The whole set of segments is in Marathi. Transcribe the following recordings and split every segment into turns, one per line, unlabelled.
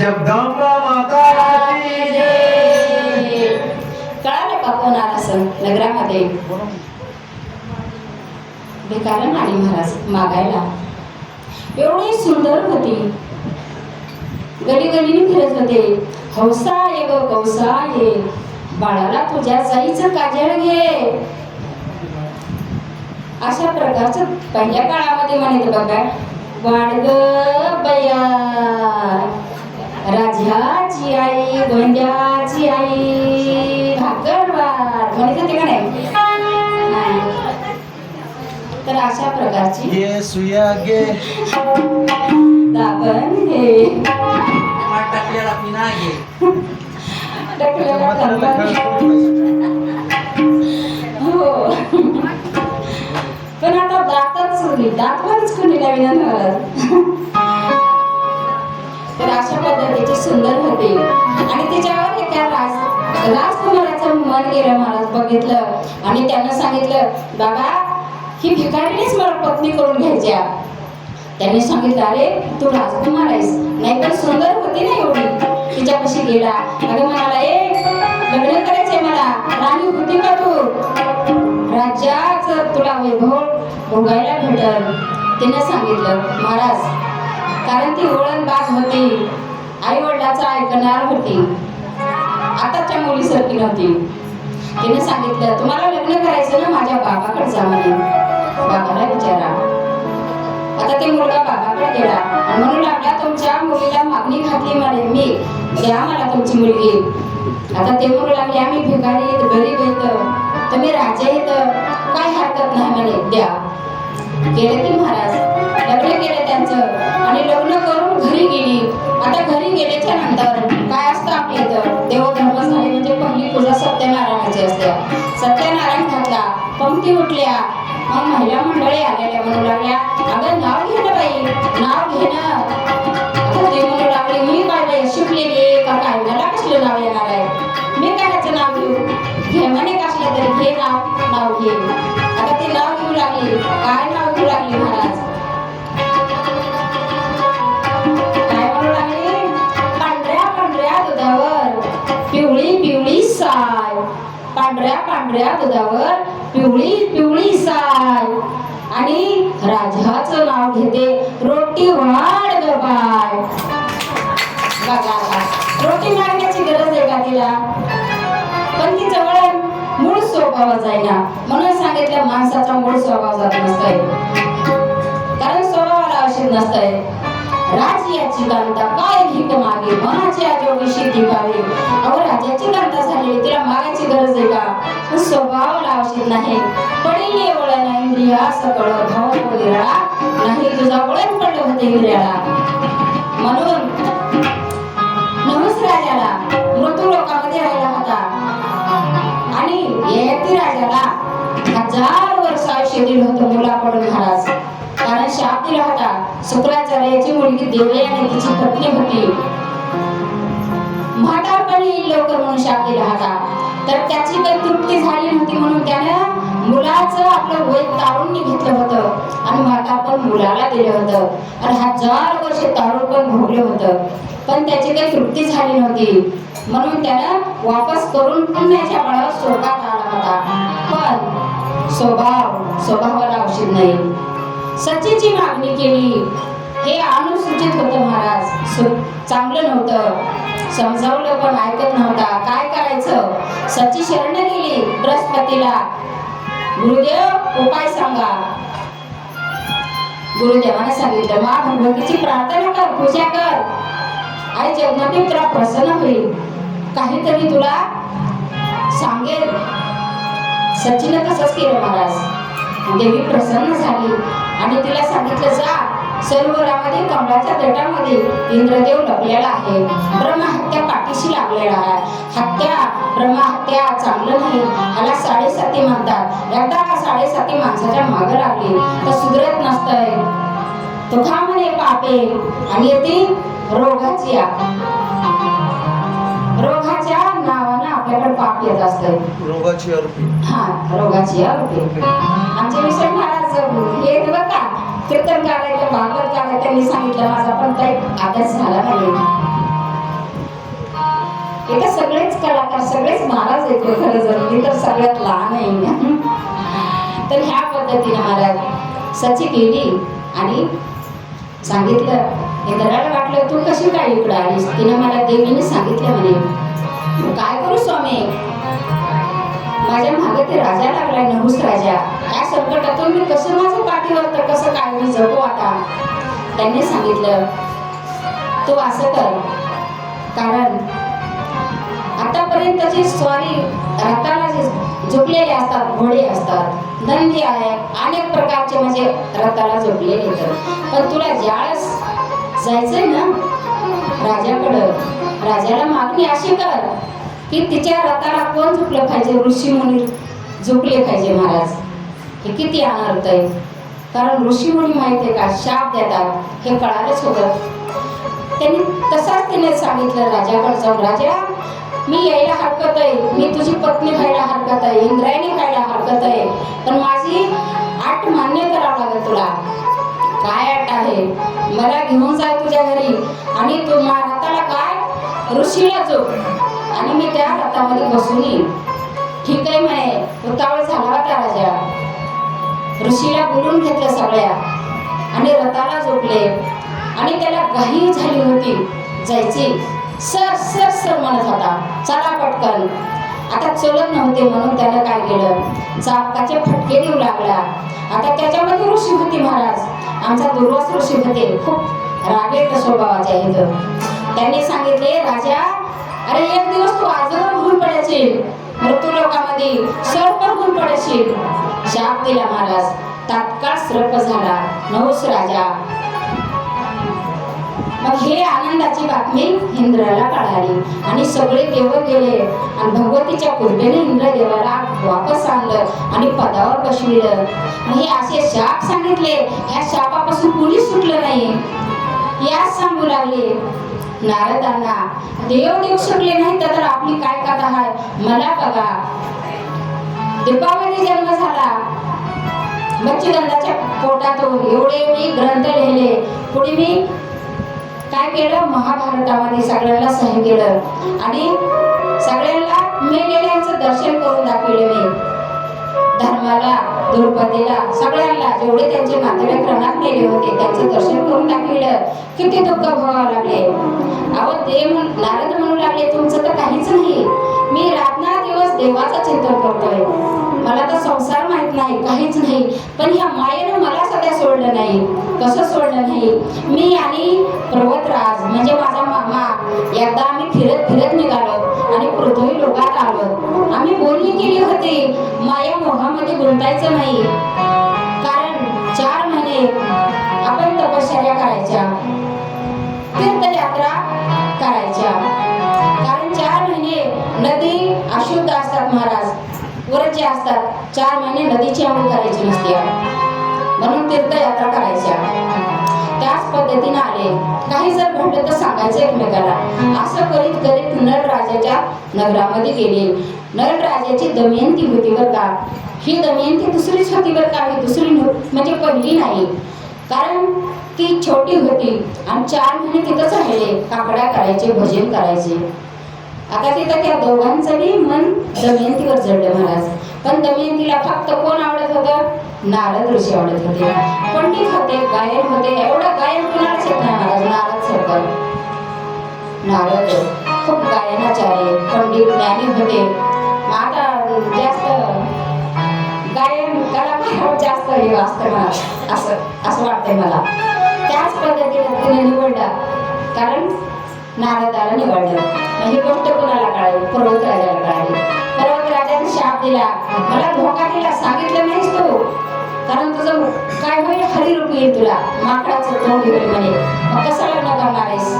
जगदंबा माता की
कळालं का कोण आला सण नगरामध्ये. भिकारण आली महाराज मागायला. एवढी सुंदर होती. गली गलीने फिरत होते. हौसा ये ग कौसा ये. बाळाला तुझ्या जाईचं काजळ घे. अशा प्रकारचं पहिल्या काळामध्ये म्हणत बघा. वाढ ग बया. राजाची आई गोंद्याची आई. भाकरवार म्हणत होते का नाही. तर अशा प्रकारची
ये सुया गे?
दाबण
टाकलेला पिना घे
टाकलेला हो. पण आता दातच दात बरंच कोणी नवीन तर अशा पद्धतीची सुंदर होते. आणि त्याच्यावर एका राज राजकुमाराचं मन गेलं महाराज बघितलं. आणि त्यानं सांगितलं बाबा ही भिकारीनेच मला पत्नी करून घ्यायच्या. त्यांनी सांगितलं अरे तू राजकुमार आहेस. नाही तर सुंदर होती ना एवढी. तिच्यापाशी गेला. अगं म्हणाला ए लग्न करायचंय मला. राणी होती का तू? राज्याच तुला वैभव भोगायला भेटल. तिने सांगितलं महाराज कारण ती ओळखबाज होती. आई वडिलाचं ऐकणार होती. आताच्या मुलीसारखी नव्हती. तिने सांगितलं तुम्हाला लग्न करायचं ना माझ्या बाबाकडे जा म्हणे. बाबाला विचारा. आता ते मुलगा बाबाकडे गेला आणि म्हणू लागला तुमच्या मुलीला मागणी घातली म्हणे मी. द्या मला तुमची मुलगी. आता ते म्हणू लागले आम्ही भिकारी आहेत गरीब आहेत. तुम्ही राजा आहेत. काय हरकत नाही म्हणे. द्या. गेले ते महाराज. लग्न केलं त्यांचं. आणि लग्न करून घरी गेली. आता घरी गेल्याच्यानंतर काय असतं आपल्या इथं? देवधर्म झाले म्हणजे पहिली पूजा सत्यनारायणाची असते. सत्यनारायण घातला पंक्ती उठल्या. मग महिला मंडळी आलेल्या म्हणू लागल्या अगं नाव घे ना बाई. नाव घे ना. आता ते म्हणू लागले मी काय बाई शिकलेली का काय? मला कसलं नाव येणार आहे? मी काय ह्याचं नाव घेऊ? घे म्हणे कसलं तरी. घे नाव. नाव घे. आता ते नाव घेऊ लागले. काय नाव घेऊ लागले महाराज? पिवळी पिवळी साय. पांढऱ्या पांढऱ्या दुधावर पिवळी पिवळी साय. आणि राजाचं नाव घेते रोटी वाढ ग बाय बघा रोटी मागण्याची गरज आहे का तिला? पण ती जवळ मूळ स्वभाव ना. म्हणून सांगितलं माणसाचा मूळ स्वभाव जात नसतोय. कारण स्वभावाला औषध नसतंय. राजियाची कांता काय भीक मागे मनाची आजोबीशी पावे अहो राजाची कांता झाली तिला मागायची गरज आहे का? स्वभाव स्वभावाला औषध नाही पडिले वळण इंद्रिया सकळ भाव निराळा नाही. तुझा वळण पडलं होते इंद्रियाला. म्हणून नहुस राजाला मृत्यू लोकांमध्ये राहिला होता. आणि ययाती राजाला हजार वर्ष आयुष्य दिलं होतं मुलाकडून महाराज. दिला होता. शुक्राचार्याची मुलगी देवयानी आणि तिची पत्नी होती म्हातारपणी लवकर म्हणून शाप दिला होता तर त्याची काही तृप्ती झाली नव्हती म्हणून त्यानं मुलाचं आपलं वय तारुण्य घेतलं होतं आणि म्हातारपण मुलाला दिलं होतं. आणि हजार वर्ष तारुण पण भोगलं होतं. पण त्याची काही तृप्ती झाली नव्हती. म्हणून त्यानं वापस करून पुण्याच्या बळावर स्वर्गात आला होता. पण स्वभाव स्वभावाला औषध नाही. सचेची मागणी केली. हे अनुसूचित होतं महाराज. चांगलं नव्हतं. समजावलं पण ऐकत नव्हता. काय करायचं? सची शरण गेली बृहस्पतीला. गुरुदेव उपाय सांगा. गुरुदेवाने सांगितलं मा भगवतीची प्रार्थना कर पूजा कर. आई जगन्नाथी तुला प्रसन्न होईल. काहीतरी तुला सांगेल. सचिन तसंच केलं महाराज. देवी प्रसन्न झाली. आणि तिला सांगितलं जा सरोवरामध्ये कमळाच्या देटामध्ये इंद्रदेव लपलेला आहे. ब्रह्महत्या पाठीशी लागलेला आहे. हत्या ब्रह्महत्या चांगलं नाही. ह्याला साडेसाती म्हणतात. एकदा का साडेसाती माणसाच्या मागं लागली तर सुधरत नसतंय. तो खा म्हणे पापे. आणि ती रोगाची रोगा आपल्याकडे पाप येत असत
रोगाची आरोपी.
हा रोगाची आरोपी. आमचे विषय महाराज हे का? कीर्तन करायचं भागवत करायचं त्यांनी सांगितलं माझा पण काही अभ्यास झाला नाही इथं सगळेच कलाकार सगळेच महाराज येतो खरं जर. मी तर सगळ्यात लहान आहे. तर ह्या पद्धतीने महाराज सची केली आणि सांगितलं इंद्राला वाटलं तू कशी काय इकडं आलीस? तिने मला देवीने सांगितलं म्हणे. काय स्वामी. माझ्या मागे ते राजा लागलाय नहुस राजा. या संकटातून मी कसं माझं पाठीवर तर कसं काय मी जगू आता? त्यांनी सांगितलं तू असं कर कारण आतापर्यंतची स्वारी रथाला जे झोपलेले असतात घोडे असतात नंदी आहे अनेक प्रकारचे म्हणजे रथाला झोपलेले येतात पण तुला ज्यावेळेस जायचंय ना राजाकडं राजाला मागणी अशी कर की तिच्या रथाला कोण झुकलं पाहिजे? ऋषी मुनी झुकले पाहिजे महाराज. हे किती अनर्थ आहे. कारण ऋषी मुनी माहिती आहे का? शाप देतात. हे कळालंच होतं. त्यांनी तसाच त्याने सांगितलं राजाकडे जाऊन राजा मी यायला हरकत आहे. मी तुझी पत्नी व्हायला हरकत आहे. इंद्रायणी व्हायला हरकत आहे. पण माझी आठ मान्य करावं लागेल तुला. काय आठ आहे? मला घेऊन जाय तुझ्या घरी आणि तू मा रथाला काय? ऋषीला जो आणि मी त्या रथामध्ये बसून येईन. ठीक आहे म्हणे उतावळ झाला होता राजा. ऋषीला बोलून घेतलं सगळ्या. आणि रथाला झोपले आणि त्याला घाई झाली होती. जायची. सर सर सर म्हणत होता. चला पटकन. आता चलत नव्हते म्हणून त्यानं काय केलं? चापकाचे फटके देऊ लागला. आता त्याच्यामध्ये ऋषी होती महाराज. आमचा दुर्वास ऋषी होते. खूप रागेट स्वभावाचे आहेत. त्यांनी सांगितले राजा अरे एक दिवस तू आजवर भूल पडायचे मृत्यू लोकामध्ये सर्प होऊन पडायशील शाप दिला महाराज. तात्काळ सर्प झाला. नवस राजा. मग हे आनंदाची बातमी इंद्राला कळाली आणि सगळे देव गेले. आणि भगवतीच्या कृपेने इंद्र देवाला वापस आणलं आणि पदावर बसविलं. मग हे असे शाप सांगितले. ह्या शापापासून कुणी सुटलं नाही. याच सांगू लागले. नारदांना देव देऊ शकले नाही तर आपली काय कथा आहे मला बघा. दीपावली जन्म झाला. मच्छिगंधाच्या पोटातून एवढे मी ग्रंथ लिहिले. पुढे मी काय केलं? महाभारतामध्ये सगळ्यांना सहन केलं. आणि सगळ्यांना मेलेल्यांचं दर्शन करून दाखवले मी. धर्माला द्रौपदीला सगळ्यांना जेवढे त्यांचे नातेवाईक रणात गेले होते त्यांचं दर्शन करून दाखविलं. किती दुःख भोगावं लागले. अहो ते नारद म्हणू लागले तुमचं तर काहीच नाही. मी रात्र दिवस देवाचं चिंतन करतोय. मला तर संसार माहीत नाही काहीच नाही. पण ह्या मायेनं मला सध्या सोडलं नाही. कसं सोडलं नाही? मी आणि पर्वतराज म्हणजे माझा मामा एकदा आम्ही फिरत फिरत निघालो आणि पृथ्वी लोकात आलो. आम्ही बोलणी केली होती माया मोहामध्ये गुंतायचं नाही. कारण चार महिने आपण तपश्चर्या करायच्या तीर्थयात्रा करायच्या. कारण चार महिने नदी अशुद्ध असतात महाराज. वरचे असतात. चार महिने नदीची आंघोळ करायची नसते. म्हणून तीर्थयात्रा करायच्या. पद्धतीने आले. काही जर म्हटलं तर सांगायचं एकमेकाला. असं करीत करीत नळ राजाच्या नगरामध्ये गेले. नळ राजाची दमयंती होती बरं का. ही दमयंती दुसरीच होती बरं का. ही दुसरी म्हणजे पहिली नाही. कारण ती छोटी होती आणि चार महिने तिथंच राहिले. काकड्या करायचे भजन करायचे. आता तिथं त्या दोघांचंही मन दमयंतीवर जडलं महाराज. पण दमयंतीला फक्त कोण आवडत होतं? नारद ऋषी आवडत होते. पंडित ते गायन होते एवढं गायन कुणालाच येत नाही महाराज नारद सरकार. नारद खूप गायनाचार्य पंडित ज्ञानी होते. आता जास्त गायन कलाकार जास्त हे असतं मला असं असं वाटतंय मला. त्याच पद्धतीने तिने निवडला कारण नारदाला निवडलं. ही गोष्ट कुणाला कळाली? पर्वतराजाला कळाली. पर्वतराजाने शाप दिला. मला धोका दिला सांगितलं नाहीस तू. कारण तुझं काय होईल? हरी येईल तुला. माकडाचं तोंड म्हणे मग कसं लग्न करणार आहेस?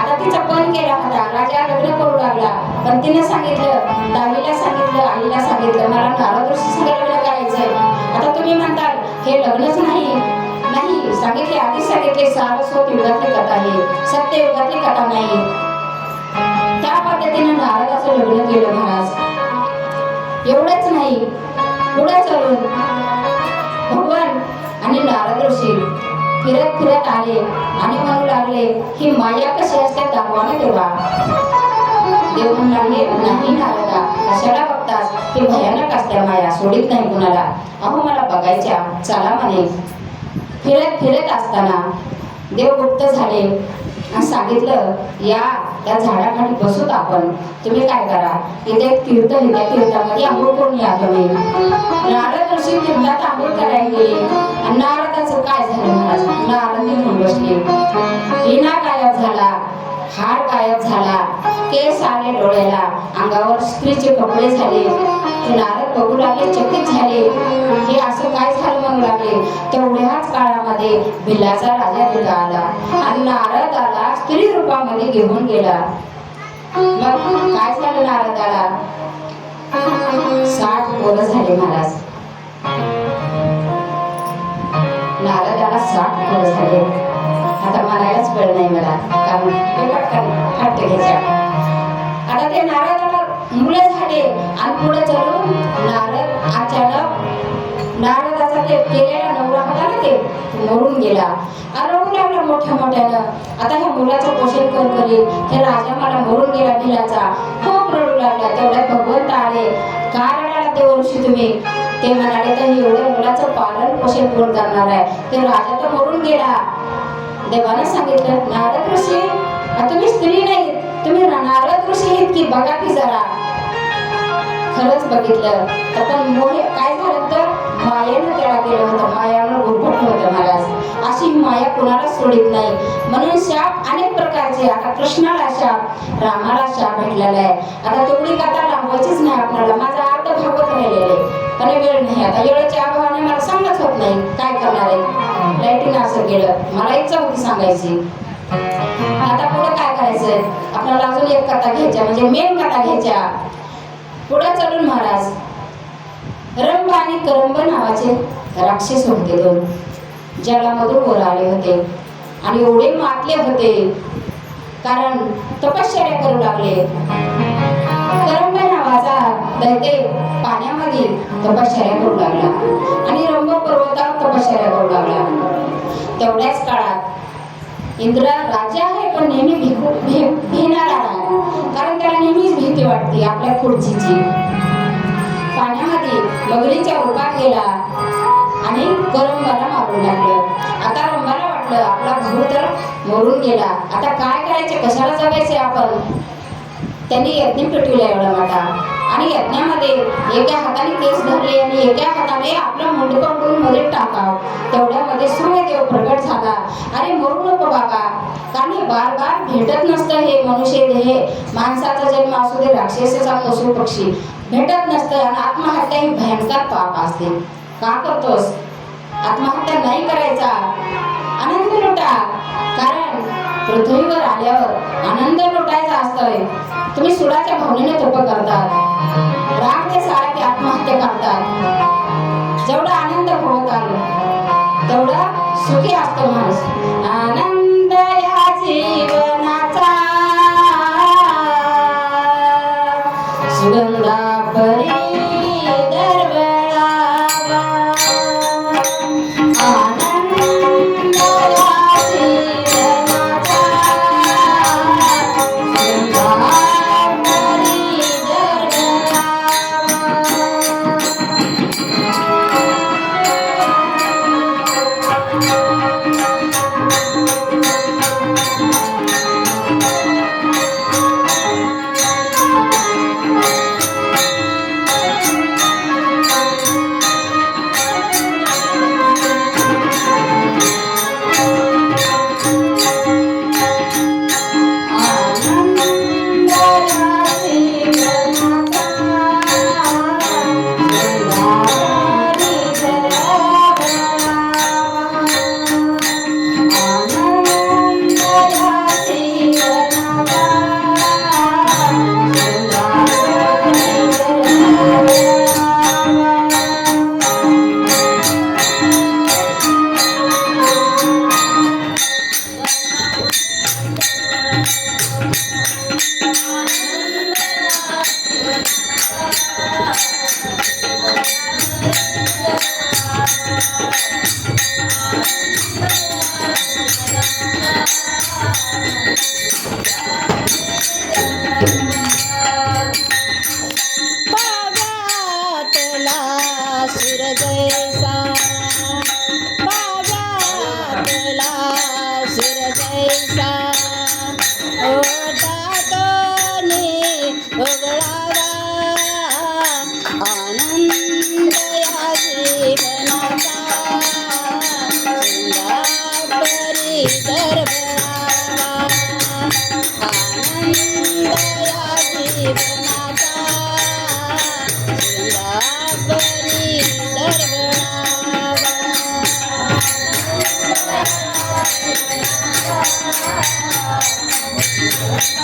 आता तिचा पण केला होता. राजा लग्न करू लागला. पण तिने सांगितलं दहावीला सांगितलं आईला सांगितलं मला नारद ऋषी लग्न करायचंय. आता तुम्ही म्हणताल हे लग्नच नाही. नाही सांगितले आधीच सांगितले सारस्वत युगातली कथा आहे. सत्य युगातली कथा नाही. त्या पद्धतीने नारदाचं लग्न केलं महाराज. एवढंच नाही. पुढे चालून आणि नारद ऋषी. फिरत फिरत आले आणि म्हणू लागले ही माया कशी असते दाखवा ना तेव्हा देव म्हणू लागले नाही नारदा कशाला बघतास? ती भयानक असते माया सोडित नाही कुणाला. अहो मला बघायच्या चला म्हणे. फिरत फिरत असताना देव गुप्त झाले. आणि सांगितलं या त्या झाडाखाली बसूत आपण? तुम्ही काय करा? इथे एक तीर्थ आहे त्या तीर्थामध्ये आंघोळ करून या तुम्ही. नारद ऋषी तीर्थात आंघोळ करायला गेले. आणि नारदाचं काय झालं महाराज? नारद घेऊन बसले. विना काय झाला? हार गायब झाला. केस आले डोळ्याला. अंगावर स्त्रीचे कपडे झाले. नारद बघू लागले चकित झाले. हे असं काय झालं म्हणू लागले? तेवढ्याच काळामध्ये भिल्लाचा राजा तिथं आला. आणि नारदाला स्त्री रूपामध्ये घेऊन गेला. मग काय झालं नारदाला? साठ पोरं झाले महाराज. नारदाला साठ पोरं झाले. आता म्हणायलाच वेळ नाही मला. कारण ते पटकन हट्ट घ्यायचा आता ते नारळाला मुलं झाले. आणि पुढे चलून नारळ अचानक नारळाचा ते केलेला नवरा होता ना ते मरून गेला. अरवून लागला मोठ्या मोठ्यानं. आता ह्या मुलाचं पोषण कोण करेल? हे राजा मला मरून गेला भिलाचा खूप रडू लागला. तेवढ्या भगवंत आले. का रडाला ते ऋषी तुम्ही? ते म्हणाले तर एवढ्या मुलाचं पालन पोषण कोण करणार आहे? ते राजा तर मरून गेला. देवाने सांगितलं नारद ऋषी तुम्ही स्त्री नाही तुम्ही नारद ऋषी आहेत की बघा की जरा. खरंच बघितलं. तर पण मोहे काय झालं तर मायेनं त्याला केलं होतं मायानं गुरफटलं होतं महाराज. अशी माया कुणाला सोडित नाही. म्हणून शाप अनेक प्रकारचे आता कृष्णाला शाप रामाला शाप भेटलेला आहे. आता तेवढी कथा लांबवायचीच नाही आपल्याला. माझा अर्ध भागवत राहिलेला आहे. पण वेळ नाही. आता वेळेच्या अभावाने मला सांगत होत नाही. काय करणार आहे? लाईटीनं असं केलं. मला इच्छा होती सांगायची. आता पुढे काय करायचंय? आपल्याला अजून एक कथा घ्यायच्या म्हणजे मेन कथा घ्यायच्या पुढे चलून महाराज. रंब आणि करंब नावाचे राक्षस होते दोन. जगामधून वर आले होते. आणि एवढे मातले होते. कारण तपश्चर्या करू लागले. करंब नावाचा दैते पाण्यामध्ये तपश्चर्या करू लागला. आणि रंब पर्वतावर तपश्चर्या करू लागला. तेवढ्याच काळात इंद्र राजा आहे पण नेहमी भिकू भे भिणारा आहे कारण त्याला नेहमीच भीती वाटते आपल्या खुर्चीची. पाण्यामध्ये मगरीच्या रूपात गेला आणि करंबाला मारून लागलं आता रंबाला वाटलं आपला भाऊ तर मरून गेला. आता काय करायचे? कशाला जगायचे आपण? त्यांनी यज्ञ पेटविला एवढा मोठा. आणि यज्ञामध्ये एका हाताने केस धरले आणि एका हाताने आपलं मुंड पकडून मध्ये टाकाव. तेवढ्यामध्ये सूर्यदेव प्रगट झाला. अरे मरू नको बाबा. कारण हे बार बार भेटत नसतं हे मनुष्य हे माणसाचा जन्म असू दे राक्षसाचा पशु पक्षी. भेटत नसतं आणि आत्महत्या ही भयंकर पाप असते. का करतोस? आत्महत्या नाही करायचा. आनंद लुटा. कारण पृथ्वीवर आल्यावर आनंद लुटायचा असतोय. तुम्ही सुडाच्या भावनेने तप करतात. राग ते सारा की आत्महत्या करतात. जेवढा आनंद भोगताल आलो तेवढा सुखी असतो माणूस. आनंद या जीवन